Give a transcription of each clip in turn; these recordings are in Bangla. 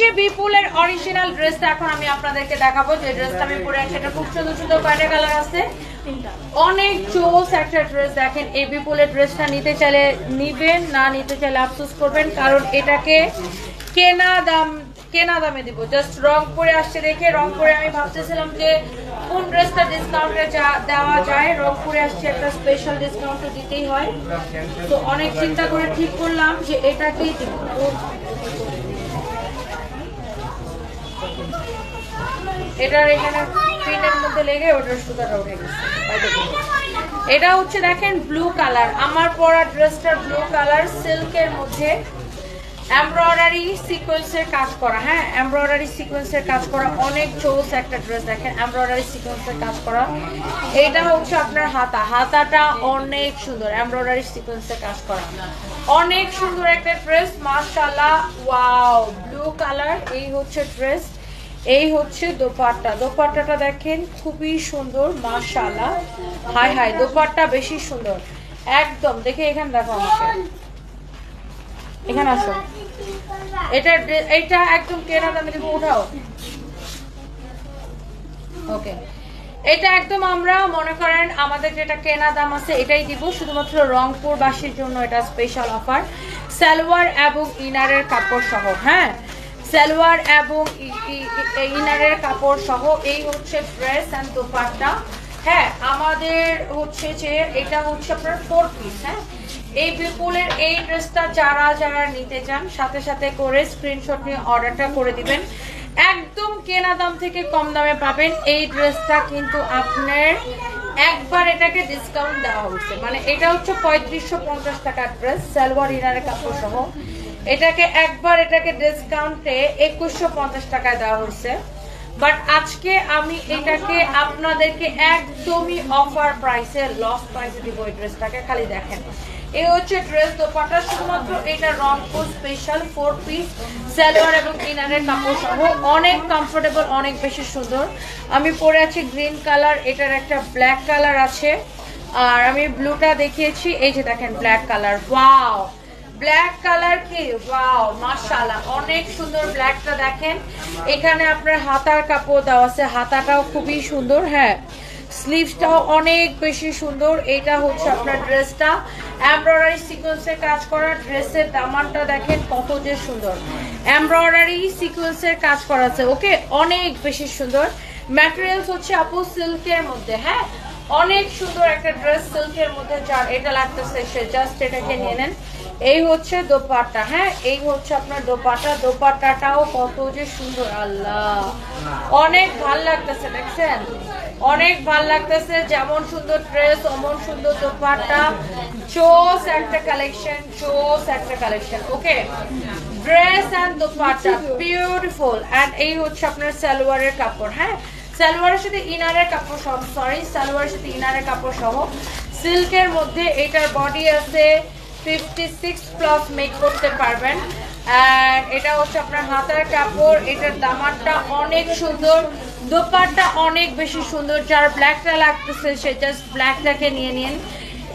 যে বিপুলের অরিজিনাল ড্রেসটা এখন আমি আপনাদেরকে দেখাবো। যে ড্রেসটা আমি পরে আছি এটা খুব সুন্দর সুন্দর কয়টা কালার আছে? অনেক চোস একটা ড্রেস দেখেন। এই বিপুলের ড্রেসটা নিতে চাইলে নিবেন না নিতে চাইলে আফসোস করবেন কারণ এটাকে কেনা দাম কেনা দামে দিব। জাস্ট রং পরে আসছে দেখে রং পরে আমি ভাবতেছিলাম যে কোন ড্রেসটা ডিসকাউন্টে দেওয়া যায় রং পরে আসছে একটা স্পেশাল ডিসকাউন্ট তো দিতেই হয়। তো অনেক চিন্তা করে ঠিক করলাম যে এটাকেই দিব। এটার এখানে প্রিন্টের মধ্যে লেগে ওটার সুতাটা উঠে গেছে। এটা হচ্ছে দেখেন ব্লু কালার আমার পরা ড্রেসটার ব্লু কালার সিল্কের মধ্যে এমব্রয়ডারি সিকোয়েন্সের কাজ করা। হ্যাঁ এমব্রয়ডারি সিকোয়েন্সের কাজ করা। অনেক চোস একটা ড্রেস দেখেন এমব্রয়ডারি সিকোয়েন্সের কাজ করা। এটা হচ্ছে আপনার হাতা। হাতাটা অনেক সুন্দর এমব্রয়ডারি সিকোয়েন্সের কাজ করা। অনেক সুন্দর একটা ড্রেস মাশাআল্লাহ। ওয়াও ব্লু কালার এই হচ্ছে ড্রেস এই হচ্ছে দোপাট্টা। দোপাট্টাটা দেখেন, খুবই সুন্দর, মাশাআল্লাহ। হাই হাই, দোপাট্টা বেশি সুন্দর। একদম, দেখে এখানে দেখো এখানে আসো। এটা এটা একদম কেনা দামে দেবো উঠাও। ওকে। এটা একদম আমরা, মনে করেন, আমাদের যেটা কেনা দাম আছে, এটাই দিব। শুধুমাত্র রংপুর বাসীর জন্য এটা স্পেশাল অফার সালোয়ার এবং ইনারের কাপড় সহ হ্যাঁ? সালোয়ার এবং ইনারের কাপড় সহ এই হচ্ছে ড্রেস অ্যান্ড দোপাট্টা। হ্যাঁ আমাদের হচ্ছে যে এটা হচ্ছে আপনার ফোর পিস হ্যাঁ? এই বিপুলের এই ড্রেসটা যারা যারা নিতে চান, সাথে সাথে করে স্ক্রিনশট নিয়ে অর্ডারটা করে দিবেন। একদম কেনা দাম থেকে কম দামে পাবেন এই ড্রেসটা, কিন্তু আপনার একবার এটাকে ডিসকাউন্ট দেওয়া হচ্ছে। মানে এটা হচ্ছে পঁয়ত্রিশশো পঞ্চাশ টাকার ড্রেস, সালোয়ার, ইনারের কাপড় সহ। এটাকে একবার এটাকে ডিসকাউন্টে একুশশো পঞ্চাশ টাকায় দেওয়া হচ্ছে। বাট আজকে আমি এটাকে আপনাদেরকে একদমই অফার প্রাইসে লস প্রাইসে দিব এই ড্রেসটাকে খালি দেখেন। এই হচ্ছে ড্রেস দোপাটা শুধুমাত্র এটা Rangpur special four piece salwar এবং ইনারের কাপড় সহ অনেক কমফোর্টেবল অনেক বেশি সুন্দর। আমি পরে আছি গ্রিন কালার এটার একটা ব্ল্যাক কালার আছে। আর আমি ব্লুটা দেখিয়েছি, এই যে দেখেন black colour wow black colour কি? ওয়াও মাশাআল্লাহ, অনেক সুন্দর ব্ল্যাকটা দেখেন। এখানে আপনার হাতার কাপড় দেওয়া আছে, হাতাটাও খুবই সুন্দর হ্যাঁ। স্লিভসটাও অনেক বেশি সুন্দর, এটা হচ্ছে আপনার ড্রেসটা এমব্রয়ডারি সিকোয়েন্সের কাজ করা ড্রেসের দামানটা দেখেন কত যে সুন্দর। এমব্রয়ডারি সিকোয়েন্সের কাজ করা আছে, ওকে? অনেক বেশি সুন্দর। ম্যাটেরিয়ালস হচ্ছে আপু সিল্কের মধ্যে হ্যাঁ? অনেক সুন্দর একটা ড্রেস সিল্কের মধ্যে, যার এটা লাগতেছে, সে জাস্ট এটাকে নিয়ে নেন। এই হচ্ছে দোপাট্টা হ্যাঁ? এই হচ্ছে আপনার দোপাট্টা। দোপাট্টাটাও কত যে সুন্দর, আল্লাহ। অনেক ভালো লাগতেছে, দেখছেন? অনেক ভালো লাগতেছে, যেমন সুন্দর ড্রেস অমন সুন্দর দোপাট্টা। চোস একটা কালেকশন চোস একটা collection okay dress and dupatta beautiful and এই হচ্ছে আপনার সালোয়ারের কাপড় হ্যাঁ? সালোয়ারের সাথে ইনারের কাপড় সহ সরি সালোয়ারের সাথে ইনারের কাপড় সহ সিল্কের মধ্যে এটার বডি আছে। ফিফটি সিক্স প্লাস মেক করতে পারবেন। এটা হচ্ছে আপনার হাতার কাপড়, এটার দামারটা অনেক সুন্দর দোপারটা অনেক বেশি সুন্দর। যার ব্ল্যাকটা লাগতেছে, সে জাস্ট ব্ল্যাকটাকে নিয়ে নিন।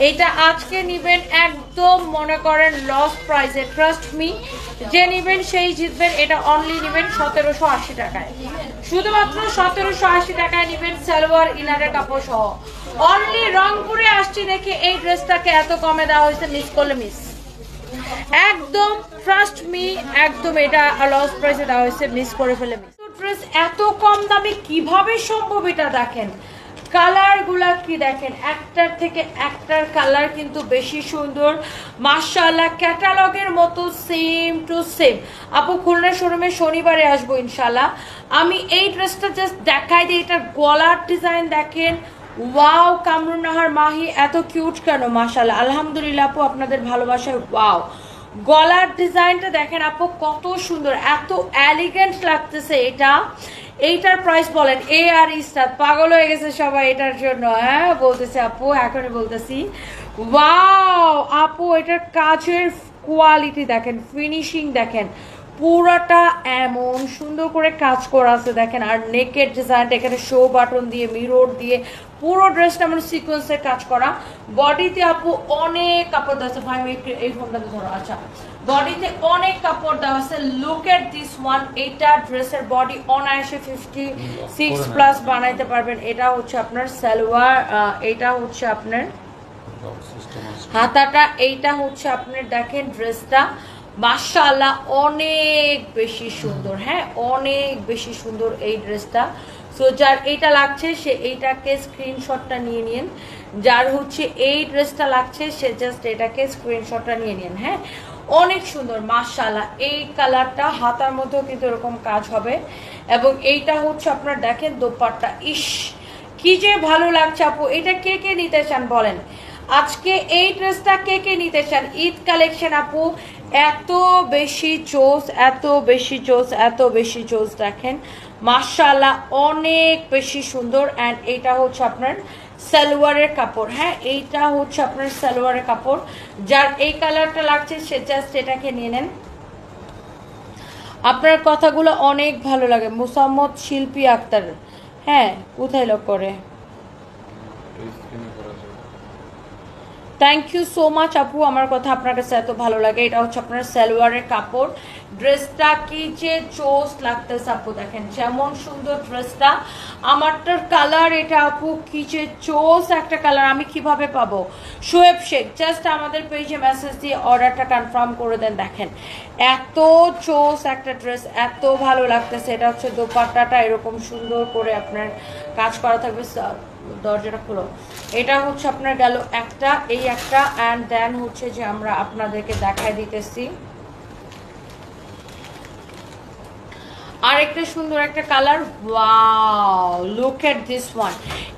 এইটা আজকে নিবেন একদম মনে করেন লস প্রাইসে ট্রাস্ট মি যে নিবেন সেই জিতবেন, এটা অনলি নিবেন সতেরোশো আশি টাকায়। শুধুমাত্র সতেরোশো আশি টাকায় নিবেন সালোয়ার ইনারের কাপড় সহ। অনলি রংপুরে আসছি দেখে এই ড্রেসটাকে এত কমে দেওয়া হয়েছে মিস করলে মিস একদম ট্রাস্ট মি একদম এটা লস প্রাইসে দেওয়া হয়েছে মিস করে ফেলে মিস ড্রেস এত কম দামে, কীভাবে সম্ভব এটা দেখেন? কালারগুলা কি দেখেন? একটার থেকে একটার কালার কিন্তু বেশি সুন্দর। মার্শাল্লাহ ক্যাটালগের মতো সেম টু সেম আপু খুলনা শোরুমে শনিবারে আসব ইনশাল্লাহ আমি এই ড্রেসটা জাস্ট দেখাই দিই, এটার গলার ডিজাইন দেখেন। ওয়াও কামরুন নাহার মাহি, এত কিউট কেন? মাশাল্লাহ আলহামদুলিল্লাহ আপু, আপনাদের ভালোবাসায় ওয়াও গলার ডিজাইনটা দেখেন আপু, কত সুন্দর, এত অ্যালিগেন্ট লাগতেছে এটা। এইটার প্রাইস বলেন এ আর ইস্টার পাগল হয়ে গেছে সবাই এটার জন্য হ্যাঁ? বলতেছে আপু, এখনই বলতেছি। ওয়াও আপু, এটার কাজের কোয়ালিটি দেখেন ফিনিশিং দেখেন, পুরোটা এমন সুন্দর করে কাজ করা আছে, দেখেন, আর নেকের ডিজাইনটা এখানে শো বাটন দিয়ে মিরর দিয়ে, পুরো ড্রেসটা মানে সিকোয়েন্সের কাজ করা। বডিতে আপু অনেক কাপড় আছে, ভাই, এই ফোনটাতে ধরো আচ্ছা। বডিতে অনেক কাপড় দেওয়া আছে। লুক এট দিস ওয়ান এইটা ড্রেসের বডি অনায়াসে ফিফটি সিক্স প্লাস বানাইতে পারবেন। এটা হচ্ছে আপনার সালোয়ার এটা হচ্ছে আপনার হাতাটা এইটা হচ্ছে আপনার দেখেন ড্রেসটা মাশাআল্লাহ অনেক বেশি সুন্দর হ্যাঁ? অনেক বেশি সুন্দর এই ড্রেসটা সো যার এইটা লাগছে সে এইটাকে স্ক্রিনশটটা নিয়ে নিন। যার হচ্ছে এই ড্রেসটা লাগছে সে জাস্ট এটাকে স্ক্রিনশটটা নিয়ে নিন হ্যাঁ? অনেক সুন্দর, মাশাআল্লাহ। এই কালারটা হাতার মধ্যেও কিন্তু এরকম কাজ হবে। এবং এইটা হচ্ছে আপনার দেখেন দোপাট্টা। ইস, কি যে ভালো লাগছে আপু। এটা কে কে নিতে চান বলেন? আজকে এই ড্রেসটা কে কে নিতে চান? ঈদ কালেকশন আপু, এত বেশি চোস এত বেশি চোস এত বেশি চোস দেখেন। মার্শাল্লাহ অনেক বেশি সুন্দর। অ্যান্ড এটা হচ্ছে আপনার সালোয়ারের কাপড় হ্যাঁ? এইটা হচ্ছে আপনার সালোয়ারের কাপড়। যার এই কালারটা লাগছে, সে জাস্ট এটাকে নিয়ে নেন। আপনার কথাগুলো অনেক ভালো লাগে। মুসাম্মদ শিল্পী আক্তার হ্যাঁ? কোথায় লোক করে? থ্যাংক ইউ সো মাচ আপু আমার কথা আপনার কাছে এত ভালো লাগে। এটা হচ্ছে আপনার সালোয়ারের কাপড়। ড্রেসটা কি যে চোস লাগতেছে, আপু দেখেন। যেমন সুন্দর ড্রেসটা আমারটার কালার এটা, আপু, কি যে চোস একটা কালার আমি কীভাবে পাবো? শোয়েব শেখ জাস্ট আমাদের পেজে মেসেজ দিয়ে অর্ডারটা কনফার্ম করে দেন, দেখেন। এত চোস একটা ড্রেস এত ভালো লাগতেছে। এটা হচ্ছে দোপাট্টাটা, এরকম সুন্দর করে আপনার কাজ করা থাকবে। দরজাটা খুলো। এটা হচ্ছে আপনার গেল একটা, এই একটা অ্যান্ড দেন হচ্ছে যে আমরা আপনাদেরকে দেখায় দিতেছি। আর একটা সুন্দর একটা colour look at this one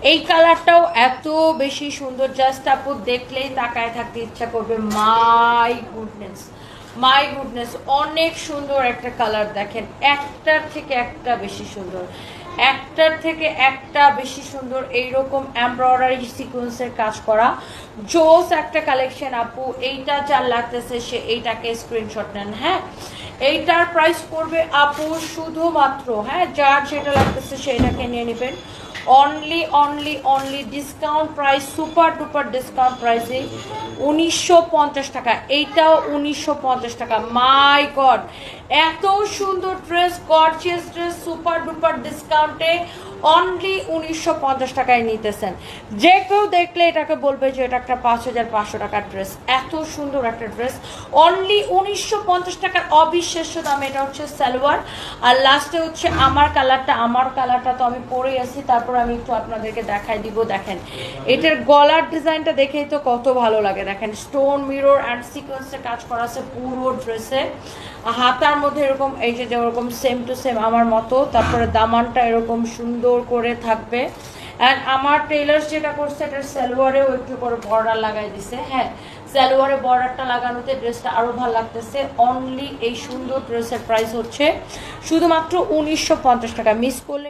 এই কালারটাও এত বেশি সুন্দর জাস্ট আপু দেখলেই তাকায় থাকতে ইচ্ছা করবে। মাই গুডনেস মাই গুডনেস অনেক সুন্দর একটা কালার দেখেন, একটার থেকে একটা বেশি সুন্দর। একটার থেকে একটা বেশি সুন্দর এইরকম এমব্রয়ডারি সিকোয়েন্সের কাজ করা। জোস একটা কালেকশন আপু। এইটা যার লাগতেছে সে এইটাকে স্ক্রিনশট নেন হ্যাঁ? এইটার প্রাইস পড়বে, আপু, শুধুমাত্র হ্যাঁ? যার যেটা লাগতেছে সেটাকে নিয়ে নেবেন। Only only only discount price super duper discount প্রাইসে উনিশশো পঞ্চাশ টাকা। এইটাও উনিশশো পঞ্চাশ টাকা। মাই গড এত সুন্দর dress gorgeous dress super duper ডিসকাউন্টে অনলি উনিশশো পঞ্চাশ টাকায় নিতেছেন। যে কেউ দেখলে এটাকে বলবে যে এটা একটা পাঁচ হাজার পাঁচশো টাকার ড্রেস এত সুন্দর একটা ড্রেস অনলি উনিশশো পঞ্চাশ টাকার অবিশ্বাস্য দাম, এটা হচ্ছে সালোয়ার। আর লাস্টে হচ্ছে আমার কালারটা আমার কালারটা তো আমি পরেই আছি, তারপর আমি একটু আপনাদেরকে দেখাই দিব, দেখেন। এটার গলার ডিজাইনটা দেখেই তো কত ভালো লাগে। দেখেন স্টোন মিরর অ্যান্ড সিকোয়েন্সে কাজ করা আছে পুরো ড্রেসে হাতার মধ্যে এরকম, এই যে ওরকম সেম টু সেম আমার মতো, তারপরে দামানটা এরকম সুন্দর করে থাকবে। অ্যান্ড আমার টেলার্স যেটা করছে, এটা সালোয়ারেও একটু করে বর্ডার লাগাই দিছে। হ্যাঁ সালোয়ারে বর্ডারটা লাগানোতে ড্রেসটা আরও ভালো লাগতেছে। অনলি এই সুন্দর ড্রেসের প্রাইস হচ্ছে শুধুমাত্র উনিশশো পঞ্চাশ টাকা। মিস করলে